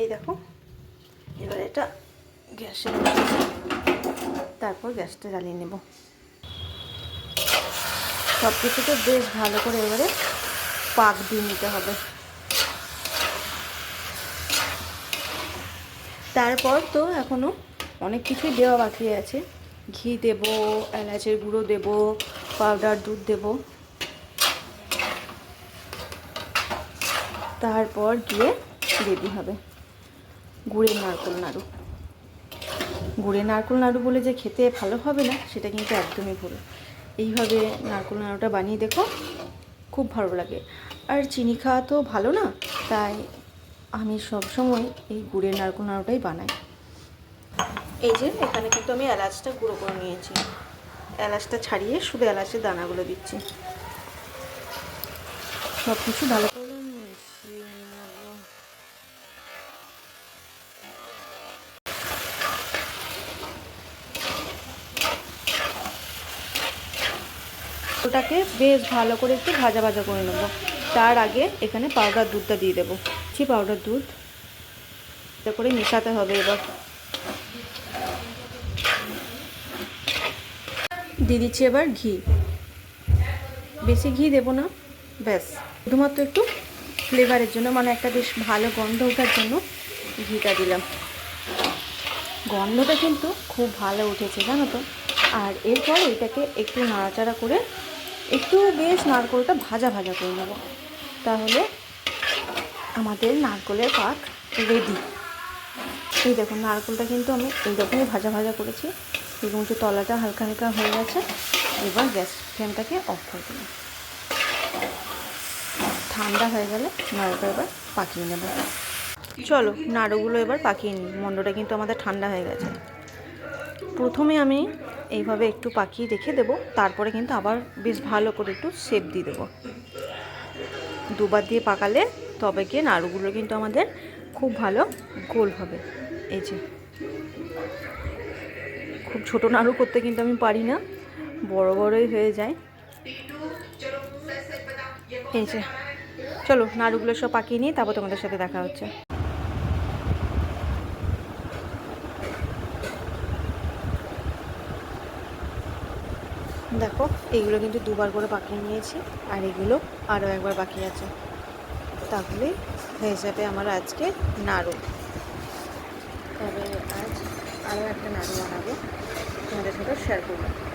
এই দেখো, এবার এটা গ্যাসে তারপর গ্যাসটা জ্বালিয়ে নেব। সব কিছুকে বেশ ভালো করে এবারে পাক দিয়ে নিতে হবে। তারপর তো এখনও অনেক কিছুই দেওয়া বাকি আছে। ঘি দেব, এলাচের গুঁড়ো দেব, পাউডার, দুধ দেব। তারপর গিয়ে রেডি হবে। গুড়ের নারকোল নাড়ু। গুড়ের নারকোল নাড়ু বলে যে খেতে ভালো হবে না, সেটা কিন্তু একদমই ভুল। এইভাবে নারকোল নাড়ুটা বানিয়ে দেখো, খুব ভালো লাগে। আর চিনি খাওয়া তো ভালো না, তাই আমি সবসময় এই গুড়ের নারকোল নাড়ুটাই বানাই। এই যে, এখানে কিন্তু আমি এলাচটা গুঁড়ো করে নিয়েছি। এলাচটা ছাড়িয়ে শুধু এলাচের দানাগুলো দিচ্ছি। সব কিছু ভালো করে ওটাকে বেশ ভালো করে একটু ভাজা ভাজা করে নেব। তার আগে এখানে পাউডার দুধটা দিয়ে দেবো। ছি পাউডার দুধ এটা করে মেশাতে হবে এবার। দিয়ে দিচ্ছি এবার ঘি। বেশি ঘি দেবো না, ব্যাস। শুধুমাত্র একটু ফ্লেভারের জন্য মানে একটা বেশ ভালো গন্ধ ওঠার জন্য ঘিটা দিলাম। গন্ধটা কিন্তু খুব ভালো উঠেছে, জানো তো? আর এরপর এটাকে একটু নাড়াচাড়া করে একটু বেশ নারকোলটা ভাজা ভাজা করে নেব। তাহলে আমাদের নারকোলের পাক রেডি এই দেখুন, নারকোলটা কিন্তু আমি এইরকমই ভাজা ভাজা করেছি এবং একটু তলাটা হালকা হালকা হয়ে গেছে, এবার গ্যাস ফ্লেমটাকে অফ করে দিলাম। ঠান্ডা হয়ে গেলে নাড়ুটা এবার পাকিয়ে নেব। চলো, নাড়ুগুলো এবার পাকিয়ে নিই। মন্ডটা কিন্তু আমাদের ঠান্ডা হয়ে গেছে। প্রথমে আমি এইভাবে একটু পাকিয়ে রেখে দেবো। তারপরে কিন্তু আবার বেশ ভালো করে একটু সেপ দিয়ে দেবো। দুবার দিয়ে পাকালে তবে গিয়ে নাড়ুগুলো কিন্তু আমাদের খুব ভালো গোল হবে। এই যে। খুব ছোট নাড়ু করতে কিন্তু আমি পারি না, বড় বড়ই হয়ে যায়। এই যে। চলো নাড়ুগুলো সব পাকিয়ে নিয়ে তারপর তোমাদের সাথে দেখা হচ্ছে। দেখো, এইগুলো কিন্তু দুবার করে পাকিয়ে নিয়েছি, আর এগুলো আরও একবার বাকি আছে। তাহলে হয়ে যাবে আমার আজকে নাড়ু। তবে আজ আরও একটা নাড়ু বানাবো, তোমাদের সাথে শেয়ার করব।